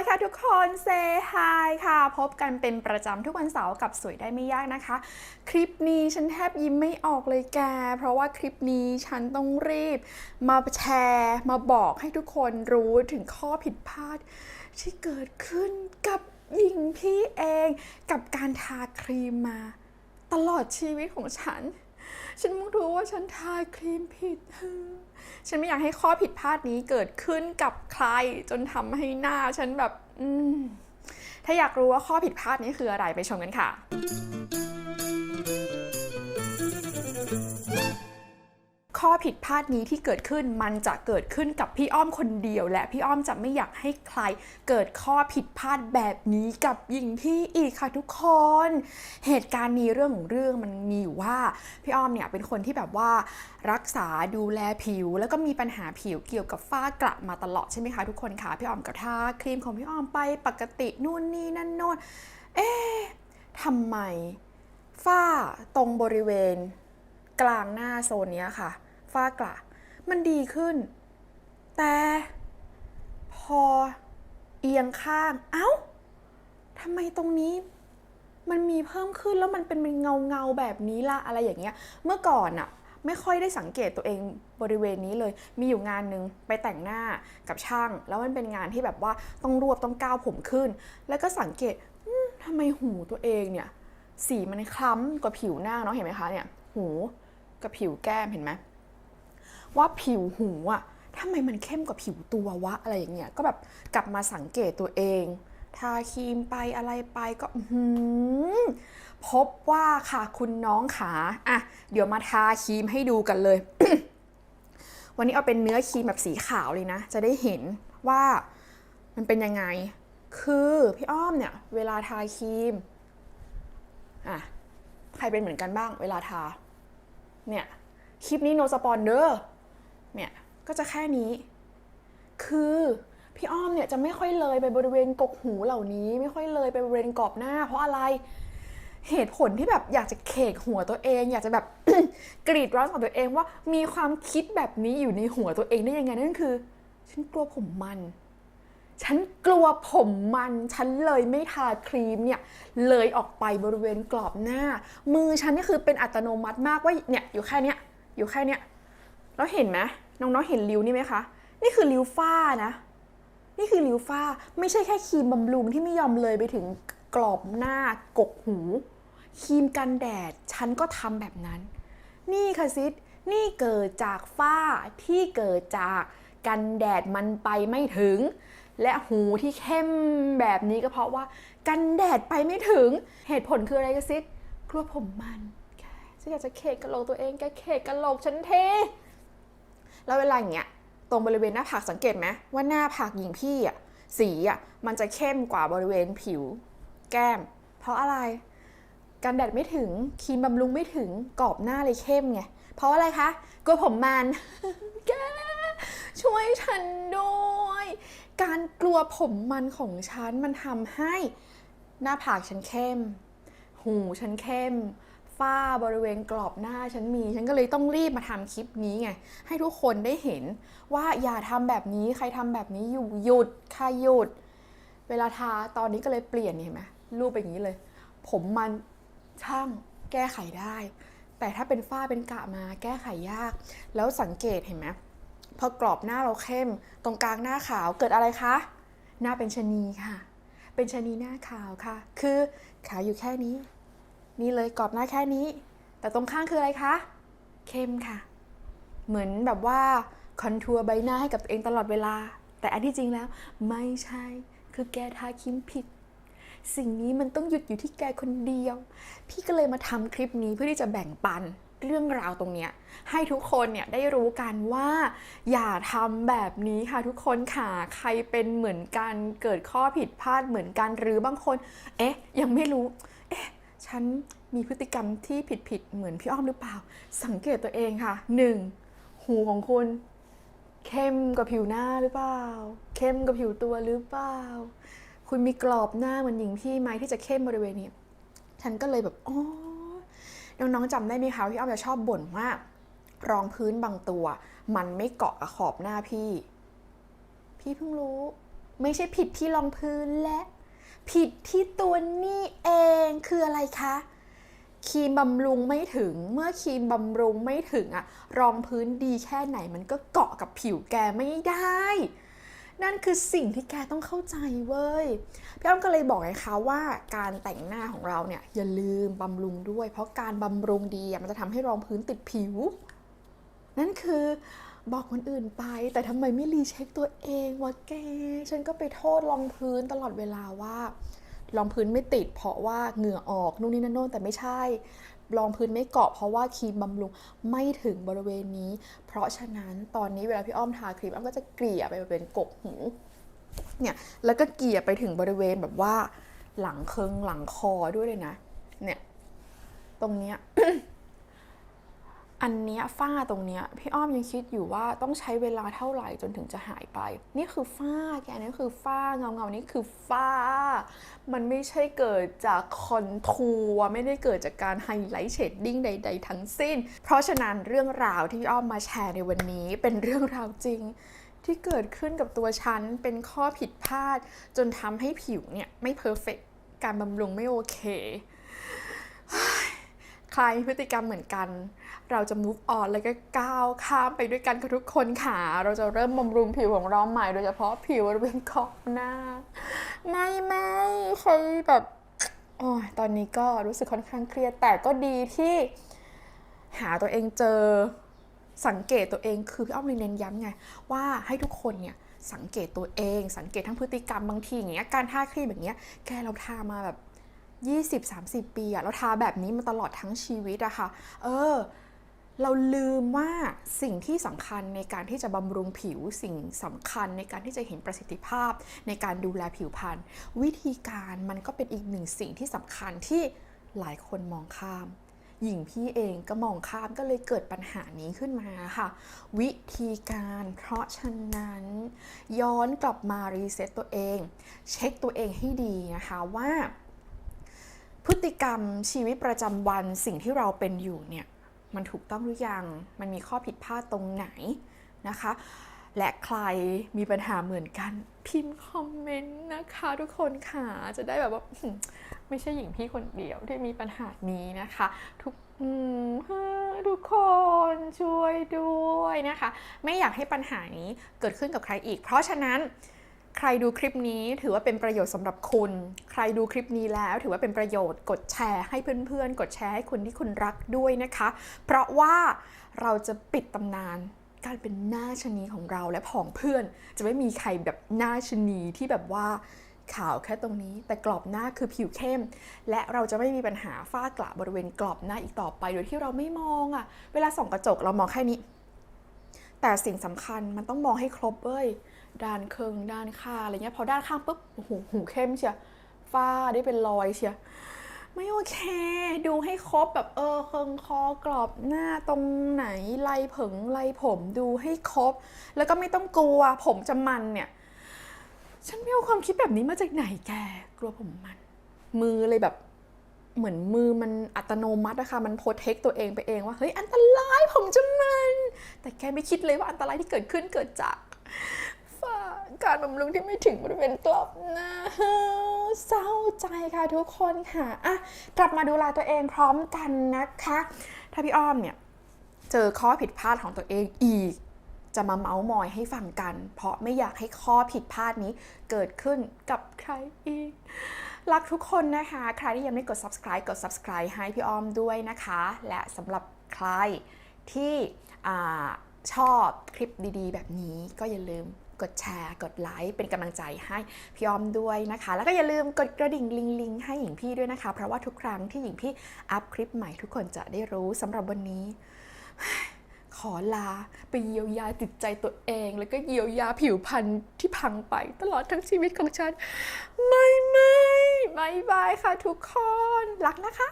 ยค่ะทุกคนเซฮายค่ะ พบกันเป็นประจำทุกวันเสาร์กับสวยได้ไม่ยากนะคะ คลิปนี้ฉันแทบยิ้มไม่ออกเลยแก เพราะว่าคลิปนี้ฉันต้องรีบ มาแชร์มาบอกให้ทุกคนรู้ถึงข้อผิดพลาด ที่เกิดขึ้นกับหญิงพี่เอง กับการทาครีมมา ตลอดชีวิตของฉัน ฉันเพิ่งรู้ว่าฉันทาครีมผิด ฉันไม่อยากให้ข้อผิดพลาดนี้เกิดขึ้นกับใครจนทำให้หน้าฉันแบบ อืม ถ้าอยากรู้ว่าข้อผิดพลาดนี้คืออะไรไปชมกันค่ะ ผิดพลาดนี้ที่เกิดขึ้นมันจะเกิดขึ้นกับพี่อ้อมคนเดียว และพี่อ้อมจะไม่อยากให้ใครเกิดข้อผิดพลาดแบบนี้กับหญิงพี่อีกค่ะทุกคน เหตุการณ์นี้เรื่องของเรื่องมันมีอยู่ว่าพี่อ้อมเนี่ยเป็นคนที่แบบว่ารักษาดูแลผิว แล้วก็มีปัญหาผิวเกี่ยวกับฝ้ากระมาตลอดใช่ไหมคะทุกคนคะพี่อ้อมก็ทาครีมของพี่อ้อมไปปกตินู่นนี่นั่นโน่นเอ๊ะทำไมฝ้าตรงบริเวณกลางหน้าโซนนี้ค่ะ ฝ้ากระมันดีขึ้น แต่พอเอียงข้างเอ้าทำไมตรงนี้มันมีเพิ่มขึ้นแล้วมันเป็นเงาเงาๆแบบนี้ละอะไรอย่างเงี้ย เมื่อก่อนอะไม่ค่อยได้สังเกตตัวเองบริเวณนี้เลย มีอยู่งานหนึ่งไปแต่งหน้ากับช่าง แล้วมันเป็นงานที่แบบว่าต้องรวบต้องก้าวผมขึ้น แล้วก็สังเกตทำไมหูตัวเองเนี่ย สีมันคล้ำกว่าผิวหน้าเนาะเห็นไหมคะเนี่ย หูกับผิวแก้มเห็นไหม ว่าผิวหูอะทำไมมันเข้มกว่าผิวตัววะอะไรอย่างเงี้ยก็แบบกลับมาสังเกตตัวเองทาครีมไปอะไรไปก็หือพบว่าค่ะคุณน้องขาอะเดี๋ยวมาทาครีมให้ดูกันเลย วันนี้เอาเป็นเนื้อครีมแบบสีขาวเลยนะ จะได้เห็นว่ามันเป็นยังไง คือพี่อ้อมเนี่ย เวลาทาครีมอะใครเป็นเหมือนกันบ้าง เวลาทา เนี่ยคลิปนี้โนสปอนเดอร์ เนี่ยก็จะแค่นี้ คือพี่อ้อมเนี่ยจะไม่ค่อยเลยไปบริเวณกกหูเหล่านี้ ไม่ค่อยเลยไปบริเวณกรอบหน้า เพราะอะไรเหตุผลที่แบบอยากจะเคกหัวตัวเอง อยากจะแบบกรีดร้องของตัวเองว่ามีความคิดแบบนี้อยู่ในหัวตัวเองได้ยังไงนั่นคือ ฉันกลัวผมมัน ฉันกลัวผมมัน ฉันเลยไม่ทาครีมเนี่ยเลยออกไปบริเวณกรอบหน้า มือฉันนี่คือเป็นอัตโนมัติมากว่าเนี่ยอยู่แค่เนี้ยอยู่แค่เนี้ย แล้วเห็นไหมน้องๆเห็นริ้วนี่ไหมคะ นี่คือริ้วฝ้านะ นี่คือริ้วฝ้าไม่ใช่แค่ครีมบำรุงที่ไม่ยอมเลยไปถึงกรอบหน้ากกหูครีมกันแดดฉันก็ทำแบบนั้น นี่ค่ะซิดนี่เกิดจากฝ้าที่เกิดจากกันแดดมันไปไม่ถึง และหูที่เข้มแบบนี้ก็เพราะว่า กันแดดไปไม่ถึง เหตุผลคืออะไรกันซิดกลัวผมมันแกฉันอยากจะเคกกระโหลกตัวเองแกเคกกระโหลกฉันเท แล้วเวลาอย่างเงี้ยตรงบริเวณหน้าผากสังเกตไหมว่าหน้าผากหญิงพี่อะสีอะมันจะเข้มกว่าบริเวณผิว แก้ม เพราะอะไรกันแดดไม่ถึงครีมบำรุงไม่ถึงกรอบหน้าเลยเข้มไงเพราะอะไรคะกลัวผมมันแกช่วยฉันด้วย การกลัวผมมันของฉันมันทำให้หน้าผากฉันเข้ม หูฉันเข้ม ฝ้าบริเวณกรอบหน้าฉันมี ฉันก็เลยต้องรีบมาทำคลิปนี้ไง ให้ทุกคนได้เห็นว่าอย่าทำแบบนี้ใครทำแบบนี้อยู่หยุดค่ะหยุด เวลาทาตอนนี้ก็เลยเปลี่ยนเห็นไหมรูปเป็นอย่างนี้เลย ผมมันช่างแก้ไขได้ แต่ถ้าเป็นฝ้าเป็นกระมาแก้ไขยาก แล้วสังเกตเห็นไหมพอกรอบหน้าเราเข้ม ตรงกลางหน้าขาวเกิดอะไรคะหน้าเป็นชะนีค่ะ เป็นชะนีหน้าขาวค่ะ คือขาวอยู่แค่นี้ นี่เลยกรอบหน้าแค่นี้ แต่ตรงข้างคืออะไรคะ เข้มค่ะ เหมือนแบบว่าคอนทัวร์ใบหน้าให้กับตัวเองตลอดเวลา แต่อันที่จริงแล้ว ไม่ใช่ คือแกทาครีมผิด สิ่งนี้มันต้องหยุดอยู่ที่แกคนเดียว พี่ก็เลยมาทำคลิปนี้เพื่อที่จะแบ่งปันเรื่องราวตรงเนี้ยให้ทุกคนเนี่ยได้รู้กันว่า อย่าทำแบบนี้ค่ะทุกคนค่ะใครเป็นเหมือนกันเกิดข้อผิดพลาดเหมือนกันหรือบางคน เอ๊ะ ยังไม่รู้ เอ๊ะ ฉันมีพฤติกรรมที่ผิดๆเหมือนพี่อ้อมหรือเปล่า สังเกตตัวเองค่ะ 1. หูของคุณ เข้มกว่าผิวหน้าหรือเปล่า เข้มกว่าผิวตัวหรือเปล่า คุณมีกรอบหน้าเหมือนหญิงพี่ไหมที่จะเข้มบริเวณนี้ ฉันก็เลยแบบอ๋อน้องๆจำได้ไหมคะพี่อ้อมจะชอบบ่นว่ารองพื้นบางตัว มันไม่เกาะกับขอบหน้าพี่ พี่เพิ่งรู้ ไม่ใช่ผิดที่รองพื้นและ ผิดที่ตัวนี่เองคืออะไรคะครีมบำรุงไม่ถึงเมื่อครีมบำรุงไม่ถึงอะรองพื้นดีแค่ไหนมันก็เกาะกับผิวแกไม่ได้ นั่นคือสิ่งที่แกต้องเข้าใจเว้ยพี่อ้อมก็เลยบอกไงคะว่าการแต่งหน้าของเราเนี่ยอย่าลืมบำรุงด้วย เพราะการบำรุงดีมันจะทำให้รองพื้นติดผิว นั่นคือ บอกคนอื่นไป แต่ทำไมไม่รีเช็คตัวเองวะแก ฉันก็ไปโทษรองพื้นตลอดเวลาว่ารองพื้นไม่ติด เพราะว่าเหงื่อออกนู่นนี่นั่นโน่นแต่ไม่ใช่รองพื้นไม่เกาะเพราะว่าครีมบำรุงไม่ถึงบริเวณนี้ เพราะฉะนั้นตอนนี้เวลาพี่อ้อมทาครีมอ้อมก็จะเกลี่ยไปบริเวณกกหูเนี่ยแล้วก็เกลี่ยไปถึงบริเวณแบบว่า หลังเคิงหลังคอด้วยเลยนะ เนี่ย ตรงเนี้ย อันเนี้ยฝ้าตรงเนี้ยพี่อ้อมยังคิดอยู่ว่าต้องใช้เวลาเท่าไหร่จนถึงจะหายไป นี่คือฝ้าแกนี่คือฝ้าเงาเงานี่คือฝ้า มันไม่ใช่เกิดจากคอนทัวร์ไม่ได้เกิดจากการไฮไลท์เชดดิ้งใด ๆ ทั้งสิ้น เพราะฉะนั้นเรื่องราวที่พี่อ้อมมาแชร์ในวันนี้เป็นเรื่องราวจริงที่เกิดขึ้นกับตัวฉันเป็นข้อผิดพลาด จนทำให้ผิวเนี่ยไม่เพอร์เฟกการบำรุงไม่โอเค ใครมีพฤติกรรมเหมือนกัน เราจะ move on แล้วก็ก้าวข้ามไปด้วยกันกับทุกคนค่ะ เราจะเริ่มบำรุงผิวของเราใหม่ โดยเฉพาะผิวบริเวณขอบหน้า ไม่ไม่ใครแบบโอ้ยตอนนี้ก็รู้สึกค่อนข้างเครียด แต่ก็ดีที่หาตัวเองเจอสังเกตตัวเองคือพี่อ้อมเน้นย้ำไง ว่าให้ทุกคนเนี่ยสังเกตตัวเอง สังเกตทั้งพฤติกรรมบางทีอย่างเงี้ยการท่าครีมแบบเนี้ยแกเราทามาแบบ 20-30 ปีอะเราทาแบบนี้มาตลอดทั้งชีวิตอะค่ะ เออ เราลืมว่าสิ่งที่สำคัญในการที่จะบำรุงผิว สิ่งสำคัญในการที่จะเห็นประสิทธิภาพ ในการดูแลผิวพรรณวิธีการมันก็เป็นอีกหนึ่งสิ่งที่สำคัญที่หลายคนมองข้าม หญิงพี่เองก็มองข้ามก็เลยเกิดปัญหานี้ขึ้นมาค่ะ วิธีการเพราะฉะนั้น ย้อนกลับมารีเซ็ตตัวเอง เช็คตัวเองให้ดีนะคะว่า พฤติกรรมชีวิตประจำวันสิ่งที่เราเป็นอยู่เนี่ยมันถูกต้องหรือยัง มันมีข้อผิดพลาดตรงไหนนะคะ และใครมีปัญหาเหมือนกันพิมพ์คอมเมนต์นะคะทุกคนค่ะ จะได้แบบว่าไม่ใช่หญิงพี่คนเดียวที่มีปัญหานี้นะคะ ทุกอืมทุกคนช่วยด้วยนะคะ ไม่อยากให้ปัญหานี้เกิดขึ้นกับใครอีก เพราะฉะนั้น ใครดูคลิปนี้ถือว่าเป็นประโยชน์สำหรับคุณ ใครดูคลิปนี้แล้วถือว่าเป็นประโยชน์กดแชร์ให้เพื่อนๆ กดแชร์ให้คนที่คุณรักด้วยนะคะ เพราะว่าเราจะปิดตำนานการเป็นหน้าชะนีของเราและผองเพื่อน จะไม่มีใครแบบหน้าชะนีที่แบบว่าขาวแค่ตรงนี้ แต่กรอบหน้าคือผิวเข้ม และเราจะไม่มีปัญหาฝ้ากระบริเวณกรอบหน้าอีกต่อไปโดยที่เราไม่มองอะ่ะ เวลาส่องกระจกเรามองแค่นี้ แต่สิ่งสำคัญมันต้องมองให้ครบเว้ย ด้านเคิงด้านข้างอะไรเงี้ย พอด้านข้างปุ๊บโอ้โหหูเข้มเชียฝ้าได้เป็นรอยเชียไม่โอเค ดูให้ครบแบบเออเคิงคอกรอบหน้าตรงไหนไล่ผงไล่ผมดูให้ครบ แล้วก็ไม่ต้องกลัวผมจะมันเนี่ย ฉันไม่เอาความคิดแบบนี้มาจากไหนแก กลัวผมมัน มือเลยแบบเหมือนมือมันอัตโนมัติอะค่ะมันโปรเทคตัวเองไปเองว่าเฮ้ยอันตรายผมจะมัน แต่แกไม่คิดเลยว่าอันตรายที่เกิดขึ้นเกิดจาก ฝ้า การบำรุงที่ไม่ถึงบริเวณกรอบหน้าเศร้าใจค่ะทุกคนค่ะอะกลับมาดูแลตัวเองพร้อมกันนะคะ ถ้าพี่อ้อมเนี่ย เจอข้อผิดพลาดของตัวเองอีก จะมาเมาส์มอยให้ฟังกัน เพราะไม่อยากให้ข้อผิดพลาดนี้เกิดขึ้นกับใครอีกรักทุกคนนะคะ ใครที่ยังไม่กด subscribe กด subscribe ให้พี่อ้อมด้วยนะคะ และสำหรับใครที่อชอบคลิปดีๆ แบบนี้ก็อย่าลืม กดแชร์ กดไลค์เป็นกำลังใจให้พี่ออมด้วยนะคะ แล้วก็อย่าลืมกดกระดิ่งลิงลิงให้หญิงพี่ด้วยนะคะ เพราะว่าทุกครั้งที่หญิงพี่อัพคลิปใหม่ทุกคนจะได้รู้สำหรับวันนี้ ขอลาไปเยียวยาจิตใจตัวเอง แล้วก็เยียวยาผิวพรรณที่พังไป ตลอดทั้งชีวิตของฉัน ไม่ไม่บายบายค่ะทุกคน รักนะคะ